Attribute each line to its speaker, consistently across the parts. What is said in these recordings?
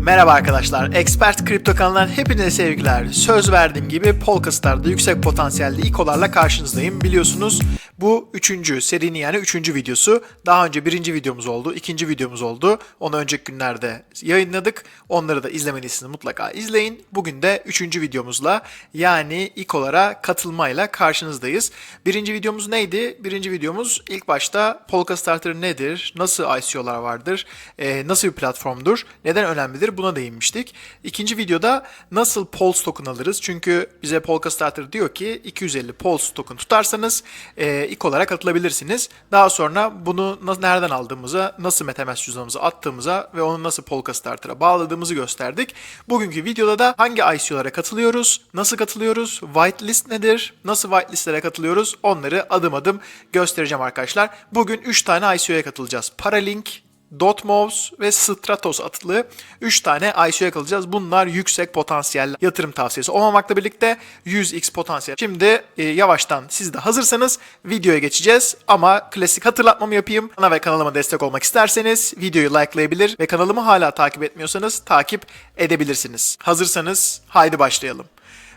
Speaker 1: Merhaba arkadaşlar, Expert Kripto kanalından hepinize sevgiler. Söz verdiğim gibi Polkastar'da yüksek potansiyelli ikolarla karşınızdayım. Biliyorsunuz bu üçüncü serinin yani üçüncü videosu. Daha önce birinci videomuz oldu, ikinci videomuz oldu. Onu önceki günlerde yayınladık. Onları da izlemediyseniz mutlaka izleyin. Bugün de üçüncü videomuzla yani ikolara katılmayla karşınızdayız. Birinci videomuz neydi? Birinci videomuz ilk başta Polkastarter nedir? Nasıl ICO'lar vardır? Ee, nasıl bir platformdur? Neden önemlidir? Buna değinmiştik. İkinci videoda nasıl Pulse token alırız? Çünkü bize Polkastarter diyor ki 250 Pulse token tutarsanız e, ikolara katılabilirsiniz. Daha sonra bunu nereden aldığımıza, nasıl MetaMask cüzdanımıza attığımıza ve onu nasıl Polkastarter'a bağladığımızı gösterdik. Bugünkü videoda da hangi ICO'lara katılıyoruz, nasıl katılıyoruz, whitelist nedir, nasıl whitelistlere katılıyoruz onları adım adım göstereceğim arkadaşlar. Bugün 3 tane ICO'ya katılacağız. Paralink, Dotmoves ve Stratos adlı 3 tane ICO'ya kalacağız. Bunlar yüksek potansiyel yatırım tavsiyesi olmamakla birlikte 100x potansiyel. Şimdi e, yavaştan siz de hazırsanız videoya geçeceğiz. Ama klasik hatırlatmamı yapayım. Bana ve kanalıma destek olmak isterseniz videoyu likelayabilir ve kanalımı hala takip etmiyorsanız takip edebilirsiniz. Hazırsanız haydi başlayalım.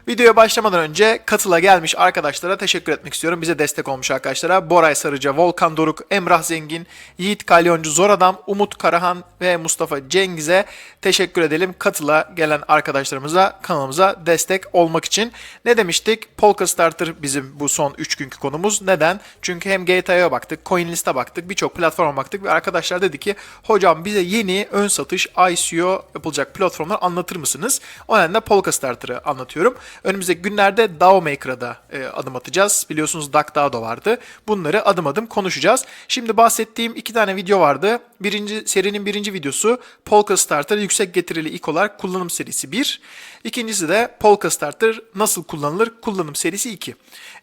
Speaker 1: Videoya başlamadan önce katıla gelmiş arkadaşlara teşekkür etmek istiyorum. Bize destek olmuş arkadaşlara. Boray Sarıca, Volkan Doruk, Emrah Zengin, Yiğit Kalyoncu, Zoradam, Umut Karahan ve Mustafa Cengiz'e teşekkür edelim. Katıla gelen arkadaşlarımıza, kanalımıza destek olmak için. Ne demiştik? Polka Starter bizim bu son 3 günkü konumuz. Neden? Çünkü hem GTA'ya baktık, CoinList'e baktık, birçok platforma baktık ve arkadaşlar dedi ki hocam bize yeni ön satış ICO yapılacak platformlar anlatır mısınız? O nedenle Polka Starter'ı anlatıyorum. Önümüzdeki günlerde DAO Maker'a e, adım atacağız. Biliyorsunuz DuckDAO da vardı. Bunları adım adım konuşacağız. Şimdi bahsettiğim iki tane video vardı. Birinci serinin birinci videosu Polka Starter yüksek getirili ikolar kullanım serisi 1. İkincisi de Polka Starter nasıl kullanılır kullanım serisi 2.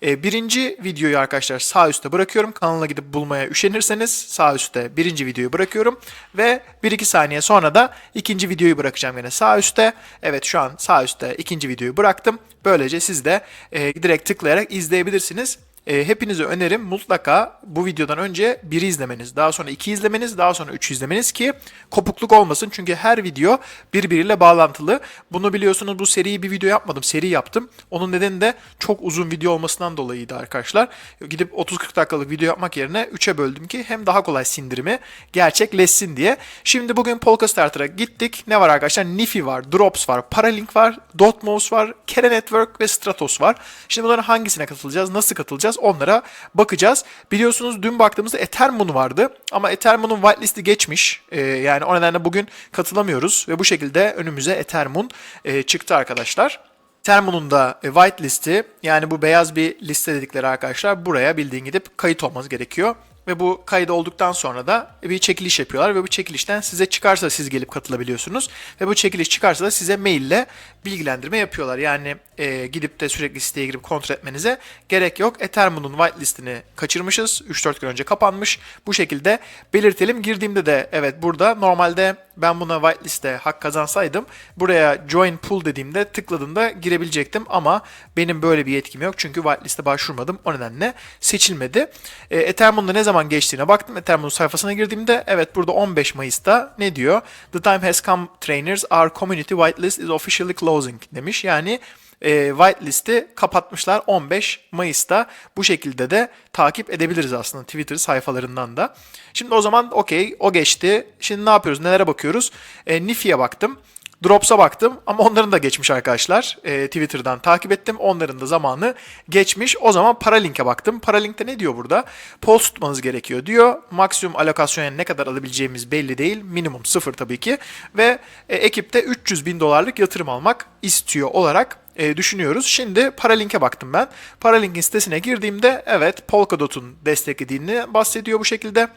Speaker 1: E, birinci videoyu arkadaşlar sağ üstte bırakıyorum. Kanala gidip bulmaya üşenirseniz sağ üstte birinci videoyu bırakıyorum. Ve 1-2 saniye sonra da ikinci videoyu bırakacağım yine sağ üstte. Evet şu an sağ üstte ikinci videoyu bıraktım. Böylece siz de e, direkt tıklayarak izleyebilirsiniz. E, hepinize önerim mutlaka bu videodan önce biri izlemeniz, daha sonra iki izlemeniz, daha sonra üç izlemeniz ki kopukluk olmasın. Çünkü her video birbiriyle bağlantılı. Bunu biliyorsunuz bu seriyi bir video yapmadım, seri yaptım. Onun nedeni de çok uzun video olmasından dolayıydı arkadaşlar. Gidip 30-40 dakikalık video yapmak yerine 3'e böldüm ki hem daha kolay sindirimi gerçekleşsin diye. Şimdi bugün Polka Starter'a gittik. Ne var arkadaşlar? Nifi var, Drops var, Paralink var, Dotmos var, Kere Network ve Stratos var. Şimdi bunların hangisine katılacağız, nasıl katılacağız onlara bakacağız. Biliyorsunuz dün baktığımızda Ethereum vardı ama Ethereum'un whitelist'i geçmiş. Ee, yani o nedenle bugün katılamıyoruz ve bu şekilde önümüze Ethereum e, çıktı arkadaşlar. Termo'nun da e, whitelist'i yani bu beyaz bir liste dedikleri arkadaşlar buraya bildiğin gidip kayıt olmanız gerekiyor. Ve bu kayıt olduktan sonra da bir çekiliş yapıyorlar ve bu çekilişten size çıkarsa siz gelip katılabiliyorsunuz. Ve bu çekiliş çıkarsa da size maille bilgilendirme yapıyorlar. Yani e, gidip de sürekli siteye girip kontrol etmenize gerek yok. Ethereum'un whitelist'ini kaçırmışız. 3-4 gün önce kapanmış. Bu şekilde belirtelim. Girdiğimde de evet burada normalde ben buna whitelist'e hak kazansaydım buraya join pool dediğimde tıkladığımda girebilecektim ama benim böyle bir yetkim yok çünkü whitelist'e başvurmadım. O nedenle seçilmedi. E, Ethereum'da ne zaman geçtiğine baktım. Ethereum'un sayfasına girdiğimde evet burada 15 Mayıs'ta ne diyor? The time has come trainers our community whitelist is officially closing demiş. Yani e, whitelist'i kapatmışlar 15 Mayıs'ta. Bu şekilde de takip edebiliriz aslında Twitter sayfalarından da. Şimdi o zaman okey o geçti. Şimdi ne yapıyoruz? Nelere bakıyoruz? E, Nifi'ye baktım. Drops'a baktım ama onların da geçmiş arkadaşlar. E, Twitter'dan takip ettim. Onların da zamanı geçmiş. O zaman Paralink'e baktım. Paralink'te ne diyor burada? Post tutmanız gerekiyor diyor. Maksimum alokasyon yani ne kadar alabileceğimiz belli değil. Minimum sıfır tabii ki. Ve e, ekipte 300 bin dolarlık yatırım almak istiyor olarak e, düşünüyoruz. Şimdi Paralink'e baktım ben. Paralink'in sitesine girdiğimde evet Polkadot'un desteklediğini bahsediyor bu şekilde.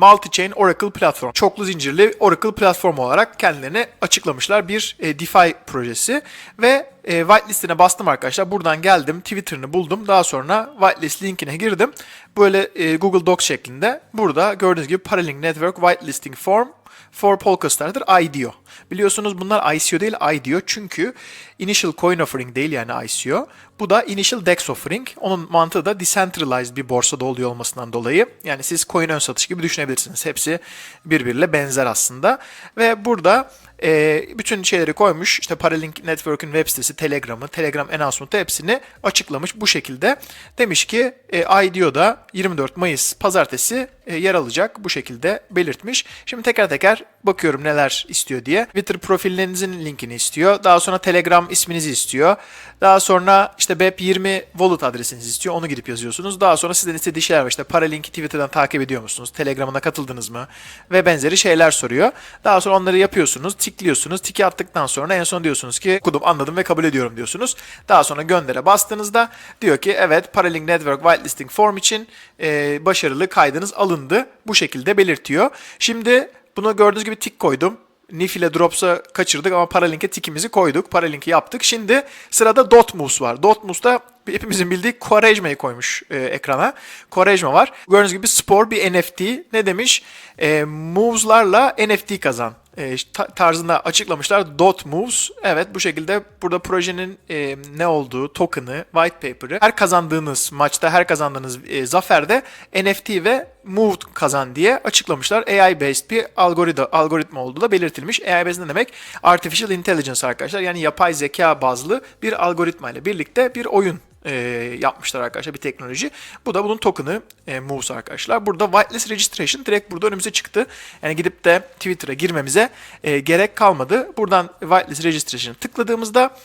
Speaker 1: Multi-Chain Oracle platform. Çoklu zincirli Oracle platform olarak kendilerini açıklamışlar bir e, DeFi projesi ve e, whitelist'ine bastım arkadaşlar. Buradan geldim, Twitter'ını buldum. Daha sonra whitelist linkine girdim. Böyle e, Google Docs şeklinde. Burada gördüğünüz gibi Paralink Network Whitelisting Form for Polkastar'dır IDO. Biliyorsunuz bunlar ICO değil IDO çünkü Initial Coin Offering değil yani ICO. Bu da Initial DEX Offering. Onun mantığı da decentralized bir borsada oluyor olmasından dolayı. Yani siz coin ön satış gibi düşünebilirsiniz. Hepsi birbiriyle benzer aslında. Ve burada e, bütün şeyleri koymuş. İşte Paralink Network'ün web sitesi, Telegram'ı, Telegram announcement'ı hepsini açıklamış bu şekilde. Demiş ki e, IDO'da 24 Mayıs pazartesi e, yer alacak bu şekilde belirtmiş. Şimdi teker teker bakıyorum neler istiyor diye. Twitter profillerinizin linkini istiyor. Daha sonra Telegram isminizi istiyor. Daha sonra işte BEP20 wallet adresinizi istiyor. Onu gidip yazıyorsunuz. Daha sonra sizden istediği şeyler var. İşte Paralink'i Twitter'dan takip ediyor musunuz? Telegram'ına katıldınız mı? Ve benzeri şeyler soruyor. Daha sonra onları yapıyorsunuz. Tikliyorsunuz. Tiki attıktan sonra en son diyorsunuz ki okudum, anladım ve kabul ediyorum diyorsunuz. Daha sonra göndere bastığınızda diyor ki evet Paralink Network Whitelisting Form için e, başarılı kaydınız alındı. Bu şekilde belirtiyor. Şimdi bunu gördüğünüz gibi tik koydum. Nif ile Drops'a kaçırdık ama Paralink'e tikimizi koyduk. Paralink'i yaptık. Şimdi sırada Dot Moves var. Dot Moves'da hepimizin bildiği Quaresma'yı koymuş e, ekrana. Quaresma var. Gördüğünüz gibi spor bir NFT. Ne demiş? E, moves'larla NFT kazan e, ta- tarzında açıklamışlar. Dot Moves. Evet bu şekilde burada projenin e, ne olduğu, token'ı, white paper'ı her kazandığınız maçta, her kazandığınız e, zaferde NFT ve Move kazan diye açıklamışlar. AI based bir algoritma, algoritma olduğu da belirtilmiş. AI based ne demek? Artificial Intelligence arkadaşlar. Yani yapay zeka bazlı bir algoritma ile birlikte bir oyun e, yapmışlar arkadaşlar bir teknoloji. Bu da bunun token'ı e, Moves arkadaşlar. Burada whitelist registration direkt burada önümüze çıktı. Yani gidip de Twitter'a girmemize e, gerek kalmadı. Buradan whitelist registration tıkladığımızda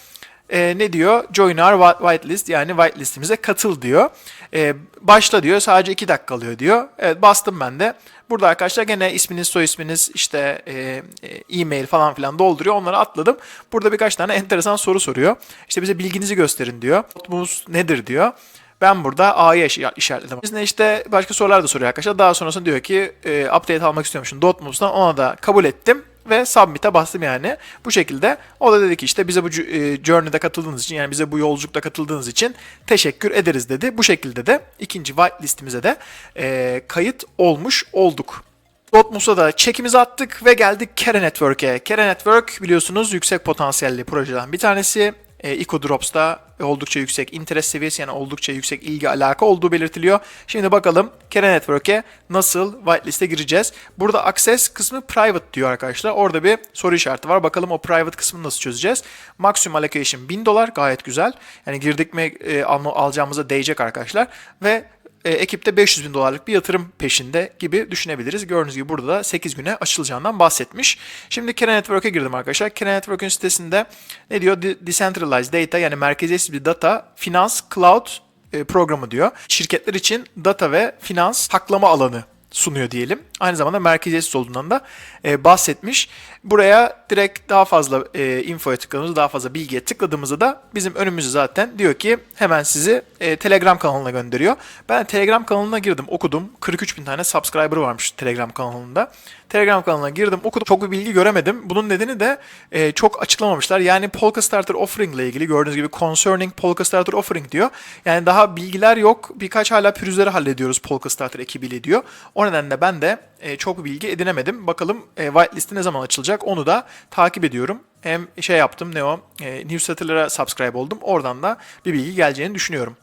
Speaker 1: e, ne diyor? Join our whitelist yani whitelistimize katıl diyor. E, başla diyor. Sadece 2 dakika alıyor diyor. Evet bastım ben de. Burada arkadaşlar gene isminiz, soy isminiz, işte e, e, e-mail falan filan dolduruyor. Onları atladım. Burada birkaç tane enteresan soru soruyor. İşte bize bilginizi gösterin diyor. Mutluğunuz nedir diyor. Ben burada A'yı işaretledim. Bizde işte başka sorular da soruyor arkadaşlar. Daha sonrasında diyor ki e, update almak istiyormuşsun Dotmoves'dan. Ona da kabul ettim ve submit'e bastım yani. Bu şekilde o da dedi ki işte bize bu e, journey'de katıldığınız için yani bize bu yolculukta katıldığınız için teşekkür ederiz dedi. Bu şekilde de ikinci whitelistimize de e, kayıt olmuş olduk. Dotmus'a da çekimizi attık ve geldik Kere Network'e. Kere Network biliyorsunuz yüksek potansiyelli projeden bir tanesi. E, Eco Drops'ta oldukça yüksek interest seviyesi yani oldukça yüksek ilgi alaka olduğu belirtiliyor. Şimdi bakalım Kere Network'e nasıl whitelist'e gireceğiz. Burada access kısmı private diyor arkadaşlar. Orada bir soru işareti var. Bakalım o private kısmını nasıl çözeceğiz. Maximum allocation 1000 dolar gayet güzel. Yani girdik mi e, alacağımıza değecek arkadaşlar. Ve e, ekipte 500 bin dolarlık bir yatırım peşinde gibi düşünebiliriz. Gördüğünüz gibi burada da 8 güne açılacağından bahsetmiş. Şimdi Kera Network'e girdim arkadaşlar. Kera Network'ün sitesinde ne diyor? Decentralized Data yani merkeziyetsiz bir data, finans, cloud e, programı diyor. Şirketler için data ve finans haklama alanı sunuyor diyelim. Aynı zamanda merkeziyetsiz olduğundan da e, bahsetmiş. Buraya direkt daha fazla e, infoya tıkladığımızda, daha fazla bilgiye tıkladığımızda da bizim önümüzü zaten diyor ki hemen sizi e, Telegram kanalına gönderiyor. Ben Telegram kanalına girdim, okudum. 43 bin tane subscriber varmış Telegram kanalında. Telegram kanalına girdim, okudum. Çok bir bilgi göremedim. Bunun nedeni de e, çok açıklamamışlar. Yani Polka Starter Offering ile ilgili gördüğünüz gibi Concerning Polka Starter Offering diyor. Yani daha bilgiler yok. Birkaç hala pürüzleri hallediyoruz Polka Starter ekibiyle diyor. O nedenle ben de e, çok bilgi edinemedim. Bakalım e, whitelisti ne zaman açılacak onu da takip ediyorum. Hem şey yaptım ne o e, newsletter'lara subscribe oldum. Oradan da bir bilgi geleceğini düşünüyorum.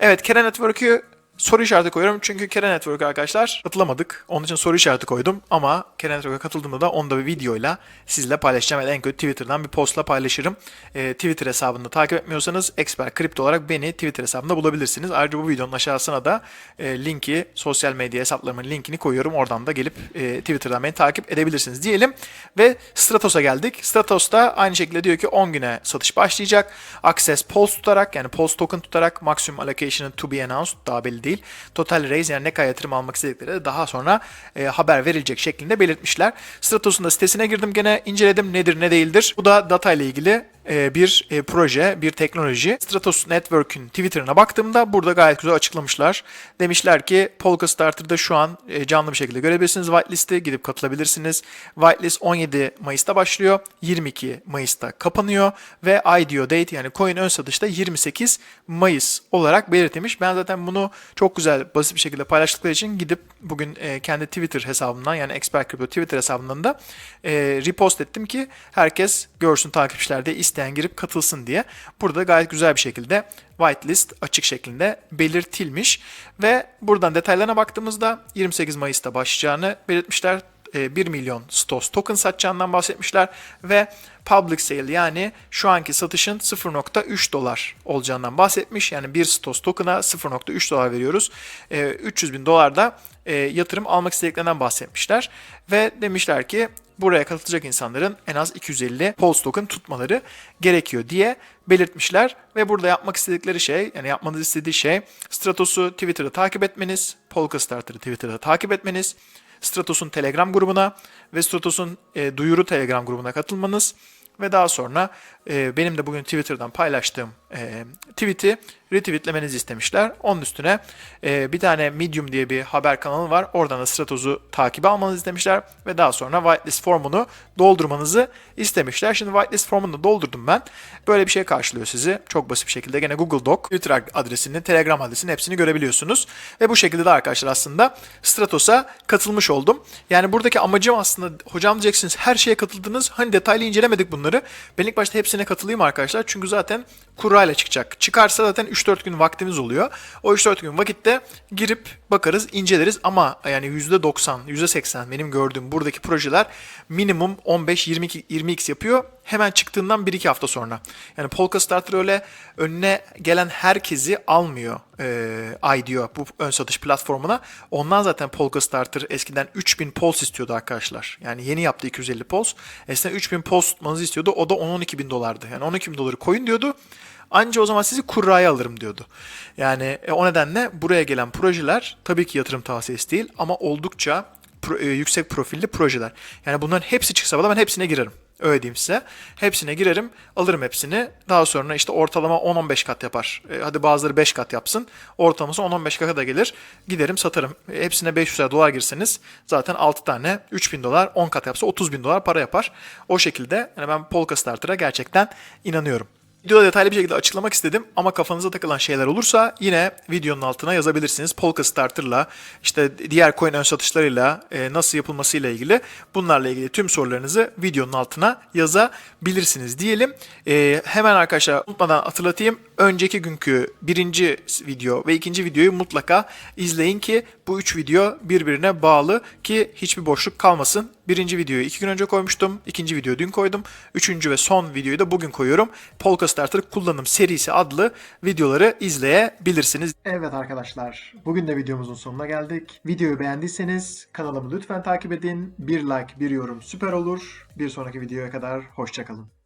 Speaker 1: Evet Keren Network'ü soru işareti koyuyorum çünkü Keren Network'a arkadaşlar katılamadık. Onun için soru işareti koydum ama Keren Network'a katıldığımda da onu da bir videoyla sizle paylaşacağım. Yani en kötü Twitter'dan bir postla paylaşırım. E, Twitter hesabını takip etmiyorsanız Expert Crypto olarak beni Twitter hesabında bulabilirsiniz. Ayrıca bu videonun aşağısına da e, linki, sosyal medya hesaplarımın linkini koyuyorum. Oradan da gelip e, Twitter'dan beni takip edebilirsiniz diyelim. Ve Stratos'a geldik. Stratos'ta aynı şekilde diyor ki 10 güne satış başlayacak. Access Pulse tutarak yani Pulse token tutarak maximum allocation'ı to be announced daha belli değil. Total raise yani ne kadar yatırım almak istedikleri de daha sonra e, haber verilecek şeklinde belirtmişler. Stratos'un da sitesine girdim gene inceledim nedir ne değildir. Bu da data ile ilgili bir e, proje, bir teknoloji. Stratos Network'ün Twitter'ına baktığımda burada gayet güzel açıklamışlar. Demişler ki Polka Starter'da şu an e, canlı bir şekilde görebilirsiniz whitelist'i gidip katılabilirsiniz. Whitelist 17 Mayıs'ta başlıyor. 22 Mayıs'ta kapanıyor ve IDO date yani coin ön satışta 28 Mayıs olarak belirtilmiş. Ben zaten bunu çok güzel basit bir şekilde paylaştıkları için gidip bugün kendi Twitter hesabımdan yani Expert Crypto Twitter hesabından da repost ettim ki herkes görsün takipçiler de isteyen girip katılsın diye. Burada gayet güzel bir şekilde whitelist açık şeklinde belirtilmiş ve buradan detaylarına baktığımızda 28 Mayıs'ta başlayacağını belirtmişler. e, 1 milyon STOS token satacağından bahsetmişler ve public sale yani şu anki satışın 0.3 dolar olacağından bahsetmiş. Yani bir STOS token'a 0.3 dolar veriyoruz. E, 300 bin dolar da e, yatırım almak istediklerinden bahsetmişler ve demişler ki buraya katılacak insanların en az 250 Pulse token tutmaları gerekiyor diye belirtmişler. Ve burada yapmak istedikleri şey yani yapmanız istediği şey Stratos'u Twitter'da takip etmeniz, Polkastarter'ı Twitter'da takip etmeniz, Stratos'un Telegram grubuna ve Stratos'un e, duyuru Telegram grubuna katılmanız. Ve daha sonra e, benim de bugün Twitter'dan paylaştığım e, tweet'i retweetlemenizi istemişler. Onun üstüne e, bir tane Medium diye bir haber kanalı var. Oradan da Stratos'u takibe almanızı istemişler ve daha sonra whitelist formunu doldurmanızı istemişler. Şimdi whitelist formunu da doldurdum ben. Böyle bir şey karşılıyor sizi. Çok basit bir şekilde gene Google Doc, Twitter adresini, Telegram adresini hepsini görebiliyorsunuz. Ve bu şekilde de arkadaşlar aslında Stratos'a katılmış oldum. Yani buradaki amacım aslında hocam diyeceksiniz her şeye katıldınız. Hani detaylı incelemedik bunları. Ben ilk başta hepsine katılayım arkadaşlar. Çünkü zaten kurayla çıkacak. Çıkarsa zaten 3-4 gün vaktimiz oluyor. O 3-4 gün vakitte girip bakarız, inceleriz ama yani %90, %80 benim gördüğüm buradaki projeler minimum 15-22 20x yapıyor. Hemen çıktığından 1-2 hafta sonra. Yani Polka Starter öyle önüne gelen herkesi almıyor e, IDEO bu ön satış platformuna. Ondan zaten Polka Starter eskiden 3000 Pulse istiyordu arkadaşlar. Yani yeni yaptı 250 Pulse. Eskiden 3000 Pulse tutmanızı istiyordu. O da 10-12 bin dolardı. Yani 12 bin doları koyun diyordu. Anca o zaman sizi kurraya alırım diyordu. Yani e, o nedenle buraya gelen projeler tabii ki yatırım tavsiyesi değil ama oldukça pro- e, yüksek profilli projeler. Yani bunların hepsi çıksa bana ben hepsine girerim. Öyle diyeyim size. Hepsine girerim, alırım hepsini. Daha sonra işte ortalama 10-15 kat yapar. E, hadi bazıları 5 kat yapsın. Ortalaması 10-15 kata da gelir. Giderim satarım. E, hepsine 500 dolar girseniz zaten 6 tane 3000 dolar 10 kat yapsa 30 bin dolar para yapar. O şekilde yani ben Polka Starter'a gerçekten inanıyorum. Videoda detaylı bir şekilde açıklamak istedim ama kafanıza takılan şeyler olursa yine videonun altına yazabilirsiniz. Polka Starter'la işte diğer coin ön satışlarıyla e, nasıl yapılmasıyla ilgili bunlarla ilgili tüm sorularınızı videonun altına yazabilirsiniz diyelim. E, hemen arkadaşlar unutmadan hatırlatayım. Önceki günkü birinci video ve ikinci videoyu mutlaka izleyin ki bu üç video birbirine bağlı ki hiçbir boşluk kalmasın. Birinci videoyu iki gün önce koymuştum. ikinci videoyu dün koydum. Üçüncü ve son videoyu da bugün koyuyorum. Polka Starter kullanım serisi adlı videoları izleyebilirsiniz. Evet arkadaşlar, bugün de videomuzun sonuna geldik. Videoyu beğendiyseniz kanalımı lütfen takip edin. Bir like, bir yorum süper olur. Bir sonraki videoya kadar hoşçakalın.